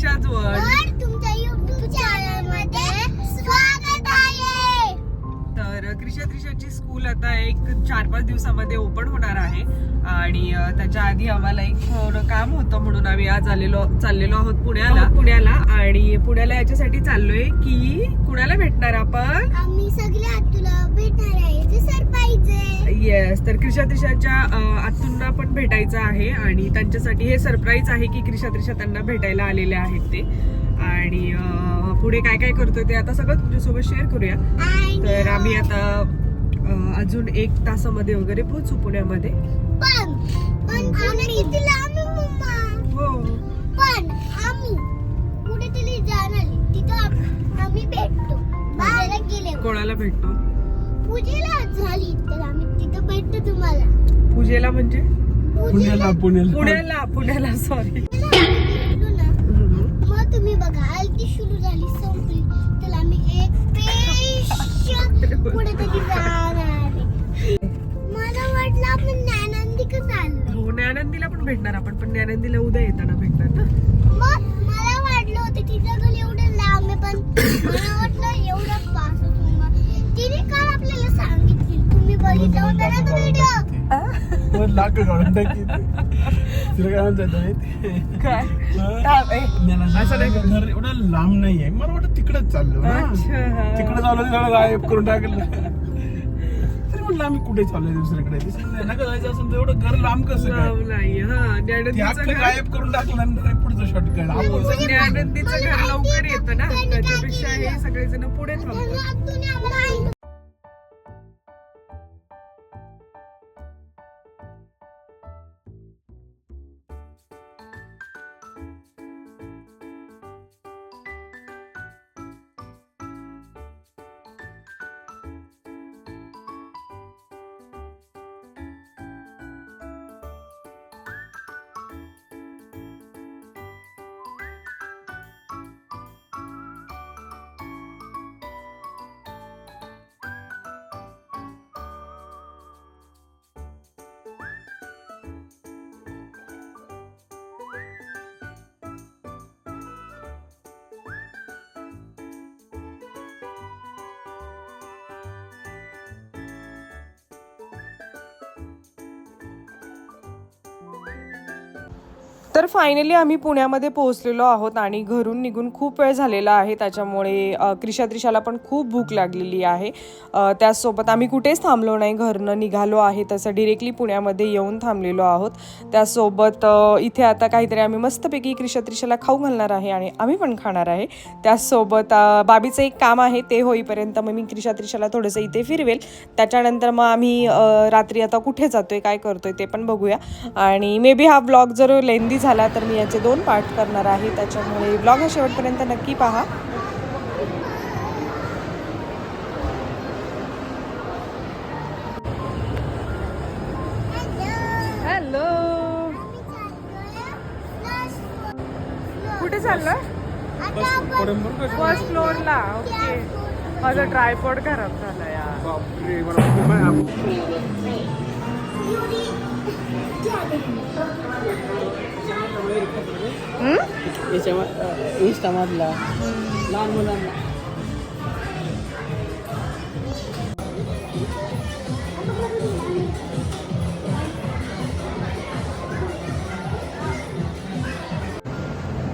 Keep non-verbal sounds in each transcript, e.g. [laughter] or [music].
Trisha's world तर तुमच्या YouTube चॅनलमध्ये स्वागत आहे. तर कृषा त्रिशाची स्कूल आता एक चार पाच दिवसामध्ये ओपन होणार आहे. आणि त्याच्या आधी आम्हाला एक थोडं काम होतं म्हणून आम्ही आज आलेलो चाललेलो आहोत पुण्याला. पुण्याला. आणि पुण्याला याच्यासाठी चाललोय की कुणाला भेटणार आपण? आम्ही सगळे तुला भेटणार आहे ते सरप्राईज आहे येस तर क्रिशा त्रिशाच्या आतूंना पण भेटायचं आहे आणि त्यांच्यासाठी हे सरप्राईज आहे की क्रिशा त्रिशा त्यांना भेटायला आलेले आहेत ते. आणि पुढे काय काय करतोय ते आता सगळं तुमच्यासोबत शेअर करूया. तर आम्ही आता अजून एक तासामध्ये वगैरे पोहोचू पुण्यामध्ये. पूजेला म्हणजे? पूजेला पुण्याला. पुण्याला पुण्याला सॉरी मग तुम्ही बघा आलती सुरू झाली संपली. तर आम्ही एक जाणार आहे. मला वाटलं आपण ज्ञानंदिक चाललो. हो ज्ञानंदीला पण भेटणार आपण पण ज्ञानंदीला उद्या येताना भेटणार ना. मग मला वाटलं होतं तिचं घर एवढं लांब आहे पण मला वाटलं एवढं पास होतो. तिने काल आपल्याला बघितलं होतं ना तो व्हिडिओ लाख काढून टाकी तिला काय म्हणतात माहिती? काय हं? थांब, ए. ज्ञानाचं असं नाही घर एवढं लांब नाहीये मला वाटतं तिकडेच चाललो ना अच्छा हा. तिकडे चाललो तिकडे गायब करून टाकलं तरी म्हणलं आम्ही कुठे चाललोय दुसरीकडे दिसलं नाही. नका जायचं असेल तर एवढं घर लांब कसं काय लांब नाहीये हा ते ज्ञानंदीचं अख्खं घर गायब करून टाकल्यानंतर हे पुढचं शॉर्टकट आपण ज्ञानंदीचं घर लवकर येतं ना त्याच्यापेक्षा हे सगळेजण पुढे थांबतात तर फायनली आम्ही पुण्यामध्ये पोहोचलेलो आहोत आणि घरून निघून खूप वेळ झालेला आहे. त्याच्यामुळे क्रिशाद्रिशाला क्रिशा त्रिशाला पण खूप भूक लागलेली आहे. त्याचसोबत आम्ही कुठेच थांबलो नाही. घरनं निघालो आहे तसं डिरेक्टली पुण्यामध्ये येऊन थांबलेलो आहोत. त्यासोबत इथे आता काहीतरी आम्ही मस्तपैकी क्रिशा त्रिशाला खाऊ घालणार आहे आणि आम्ही पण खाणार आहे. त्याचसोबत बाबीचं एक काम आहे ते होईपर्यंत मग मी क्रिशा त्रिशाला थोडंसं इथे फिरवेल. त्याच्यानंतर मग आम्ही रात्री आता कुठे जातोय काय करतोय ते पण बघूया. आणि मे बी हा ब्लॉग जर लेंदी झाला तर मी याचे दोन पार्ट करणार आहे. त्याच्यामुळे ब्लॉग हा शेवटपर्यंत नक्की पहा. हॅलो कुठे चाललं फर्स्ट फ्लोअरला ओके माझा ट्रायपॉड खराब झाला यार. हा. इंस्टामधला. लहान मुलांना.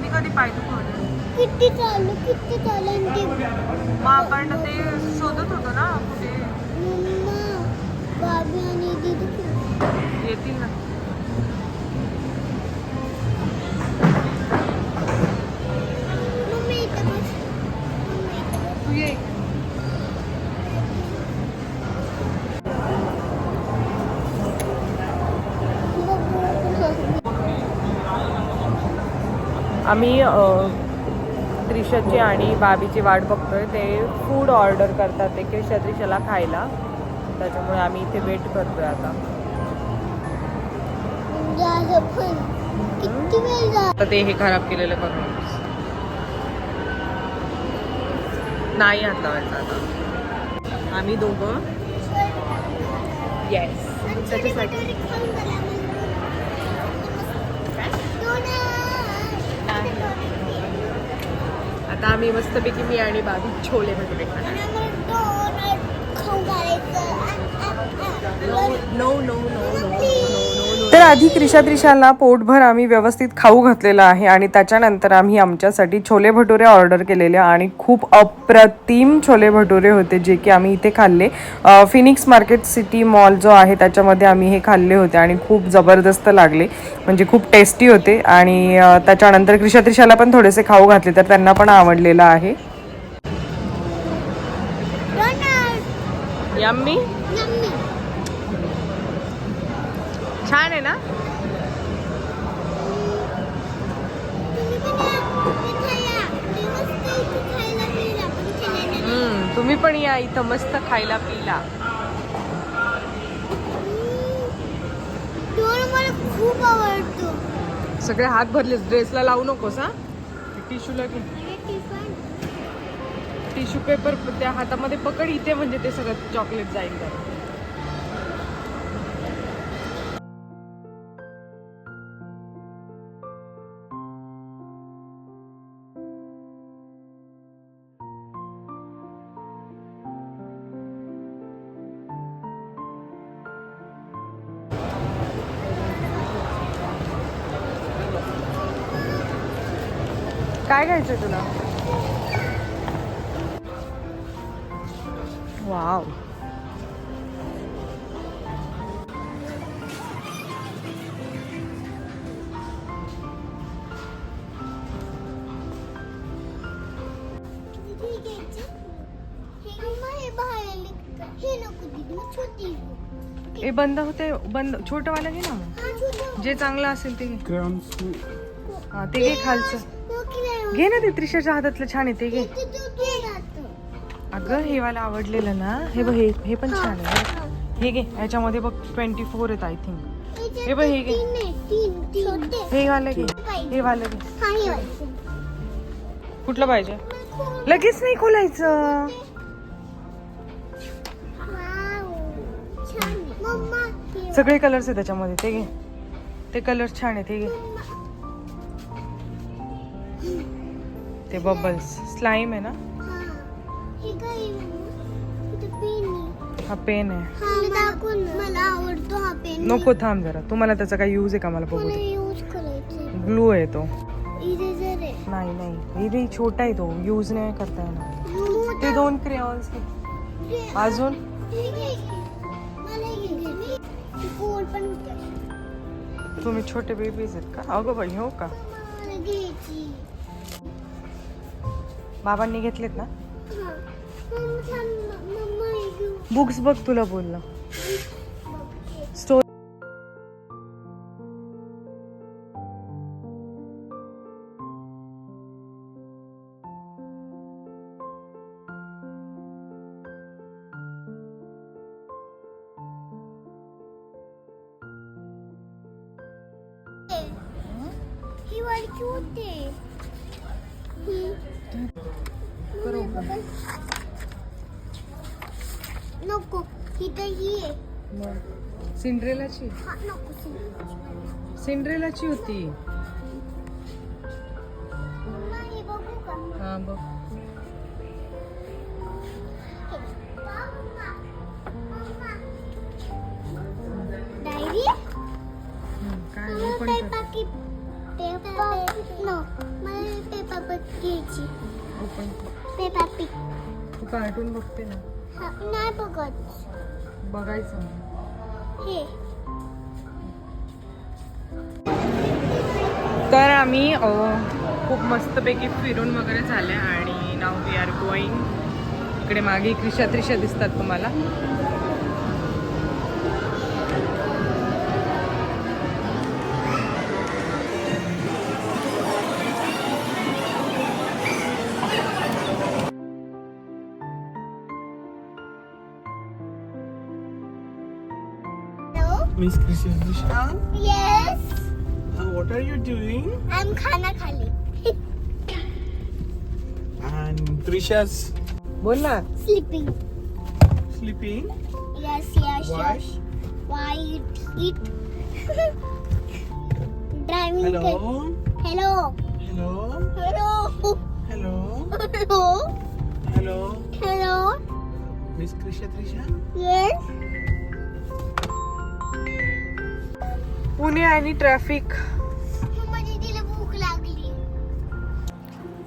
मी कधी पाहिजे किती चालू किती चालू आणि ते? मग आपण ते शोधत होतो ना कुठे? बाबी आणि दीदी? येतील ना. आम्ही त्रिशाची आणि बाबीची वाट बघतोय. ते फूड ऑर्डर करतात ते कृषा त्रिशाला खायला. त्याच्यामुळे आम्ही इथे वेट करतोय आता. आता ते हे खराब केलेलं करून नाही हात लावायचा आता. आम्ही दोघं. येस त्याच्यासाठी भटुरे खाऊन झाले आम्हाला. आता आम्ही मस्तपैकी मी आणि बाबी छोले भटुरे खाणार आ. नो नो नो नो तर आधी क्रिशा त्रिशाला पोटभर आम्ही व्यवस्थित खाऊ घातलेलं आहे आणि त्याच्यानंतर आम्ही आमच्यासाठी छोले भटुरे ऑर्डर केलेले आणि खूप अप्रतिम छोले भटुरे होते जे की आम्ही इथे खाल्ले. फिनिक्स मार्केट सिटी मॉल जो आहे त्याच्यामध्ये आम्ही हे खाल्ले होते आणि खूप जबरदस्त लागले. म्हणजे खूप टेस्टी होते आणि त्याच्यानंतर क्रिशा त्रिशाला पण थोडेसे खाऊ घातले तर त्यांना पण आवडलेलं आहे. छान आहे ना? तुम्ही पण या. इथे मस्त खायला पिला. खूप आवडतो. सगळे हात भरलेस ड्रेसला लावू नकोस हा? टिश्यूला घे टिश्यू पेपर त्या हातामध्ये पकड इथे म्हणजे ते सगळं चॉकलेट जाईल काय घ्यायचंय तुला वाव हे हे. हे. हे बंद होते बंद छोटं वाला घे ना हा जे चांगलं असेल ते घे. हा ते घे खालचं. घे ना ते त्रिशाच्या हातातलं छान आहे ते घे. अगं हे वाला आवडलेलं ना हे बघ हे हे पण छान आहे. हा. घे याच्यामध्ये बघ ट्वेंटी फोर आहेत आय थिंक हे बघ, हे घे. हे वाले घे. हे वाले घे. कुठलं पाहिजे? लगेच नाही खोलायचं. सगळे कलर्स आहे त्याच्यामध्ये ते घे. ते कलर छान आहे ते घे. ते बबल्स स्लाईम आहे ना? हा. पेन आहे. हा हा हा नको थांब जरा. तुम्हाला त्याचा काही यूज आहे का मला बघू ग्लू आहे तो. नाही नाही. छोटा आहे तो. यूज नाही करता येणार. ते दोन क्रेऑन्स. अजून. तुम्ही छोटे बेबीज आहेत का? अगं बाई हो का. बाबांनी घेतलेत ना? बुक्स बघ तुला बोललं स्टोरी ही वाली क्यूट आहे नको ही तर ही आहे. सिंड्रेलाची? हा नको सिंपल. सिंड्रेलाची होती. हे बघू का. हा बघ. घ्यायची Open. कर. पेपा पिक तू कार्टून बघते ना? नाही बघत. बघायचं हे. तर आम्ही खूप मस्तपैकी फिरून वगैरे झाले आणि नाव वी आर गोईंग इकडे मागे क्रिशा त्रिशा दिसतात तुम्हाला. Miss Krishna? Yes. Uh, what are you doing? I'm khana khali. and Trisha's? Bola. Sleeping. Sleeping? Yes, yes, Why? yes. Why it? eat? [laughs] Driving. Hello. Hello. Hello. Hello. Hello. Hello. Hello. Hello. Miss Krishna Trisha? Yes. Pune आणि traffic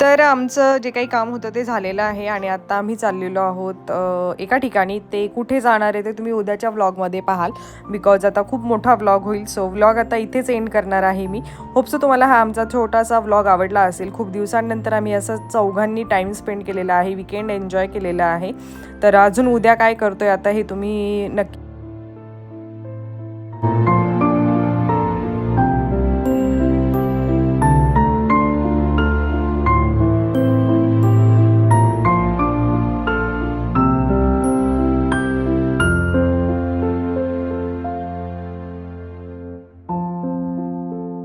तर आमचं जे काही काम होतं ते झालेलं आहे आणि आता आम्ही चाललेलो आहोत एका ठिकाणी. ते कुठे जाणार आहे ते तुम्ही उद्याच्या व्लॉगमध्ये पाहाल. बिकॉज आता खूप मोठा व्लॉग होईल सो व्लॉग आता इथेच एंड करणार आहे मी. होपसो तुम्हाला हा आमचा छोटासा व्लॉग आवडला असेल. खूप दिवसांनंतर आम्ही असं चौघांनी टाईम स्पेंड केलेला आहे विकेंड एन्जॉय केलेला आहे. तर अजून उद्या काय करतोय आता हे तुम्ही नक्की